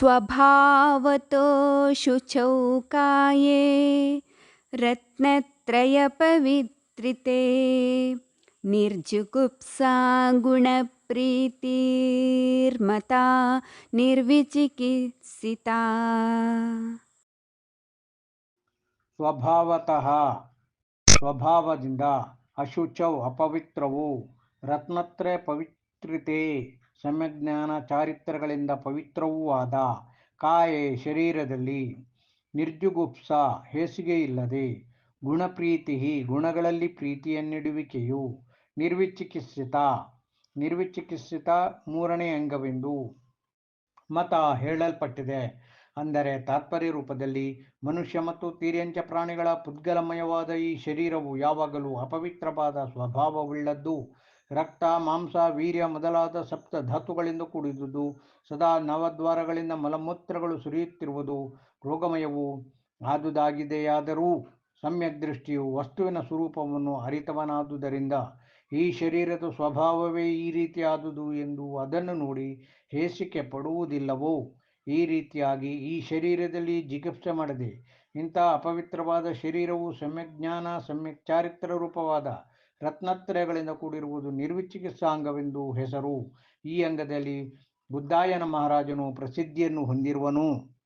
स्वभावतो शुचौ काये रत्नत्रयपवित्रिते निर्जुगुप्सा गुणप्रीतिर्मता निर्विचिकित्सिता ಸ್ವಭಾವತಃ ಸ್ವಭಾವದಿಂದ ಅಶುಚೌ ಅಪವಿತ್ರವು ರತ್ನತ್ರಯ ಪವಿತ್ರಿತೆ ಸಮ್ಯಜ್ಞಾನ ಚಾರಿತ್ರಗಳಿಂದ ಪವಿತ್ರವೂ ಆದ ಕಾಯೆ ಶರೀರದಲ್ಲಿ ನಿರ್ಜುಗುಪ್ಸ ಹೇಸಿಗೆ ಇಲ್ಲದೆ ಗುಣಪ್ರೀತಿ ಗುಣಗಳಲ್ಲಿ ಪ್ರೀತಿಯನ್ನಿಡುವಿಕೆಯು ನಿರ್ವಿಚಿಕಿತ್ಸಿತ ನಿರ್ವಿಚಿಕಿತ್ಸಿತ ಮೂರನೇ ಅಂಗವೆಂದು ಮತ ಹೇಳಲ್ಪಟ್ಟಿದೆ. ಅಂದರೆ ತಾತ್ಪರ್ಯ ರೂಪದಲ್ಲಿ ಮನುಷ್ಯ ಮತ್ತು ತೀರ್ಯಂಚ ಪ್ರಾಣಿಗಳ ಪುದ್ಗಲಮಯವಾದ ಈ ಶರೀರವು ಯಾವಾಗಲೂ ಅಪವಿತ್ರವಾದ ಸ್ವಭಾವವುಳ್ಳದ್ದು. ರಕ್ತ, ಮಾಂಸ, ವೀರ್ಯ ಮೊದಲಾದ ಸಪ್ತ ಧಾತುಗಳಿಂದ ಕೂಡಿದುದು. ಸದಾ ನವದ್ವಾರಗಳಿಂದ ಮಲಮೂತ್ರಗಳು ಸುರಿಯುತ್ತಿರುವುದು ರೋಗಮಯವು. ಆದುದಾಗಿದೆಯಾದರೂ ಸಮ್ಯಕ್ ದೃಷ್ಟಿಯು ವಸ್ತುವಿನ ಸ್ವರೂಪವನ್ನು ಅರಿತವನಾದುದರಿಂದ ಈ ಶರೀರದ ಸ್ವಭಾವವೇ ಈ ರೀತಿಯಾದುದು ಎಂದು ಅದನ್ನು ನೋಡಿ ಹೇಸಿಕೆ ಪಡುವುದಿಲ್ಲವೋ ಈ ರೀತಿಯಾಗಿ ಈ ಶರೀರದಲ್ಲಿ ಜಿಗುಪ್ಸೆ ಮಾಡದೆ ಇಂಥ ಅಪವಿತ್ರವಾದ ಶರೀರವು ಸಮ್ಯಜ್ಞಾನ ಸಮ್ಯಕ್ ಚಾರಿತ್ರ ರೂಪವಾದ ರತ್ನತ್ರಯಗಳಿಂದ ಕೂಡಿರುವುದು ನಿರ್ವಿಚಿಕಿತ್ಸಾಂಗವೆಂದು ಹೆಸರು. ಈ ಅಂಗದಲ್ಲಿ ಬುದ್ಧಾಯನ ಮಹಾರಾಜನು ಪ್ರಸಿದ್ಧಿಯನ್ನು ಹೊಂದಿರುವನು.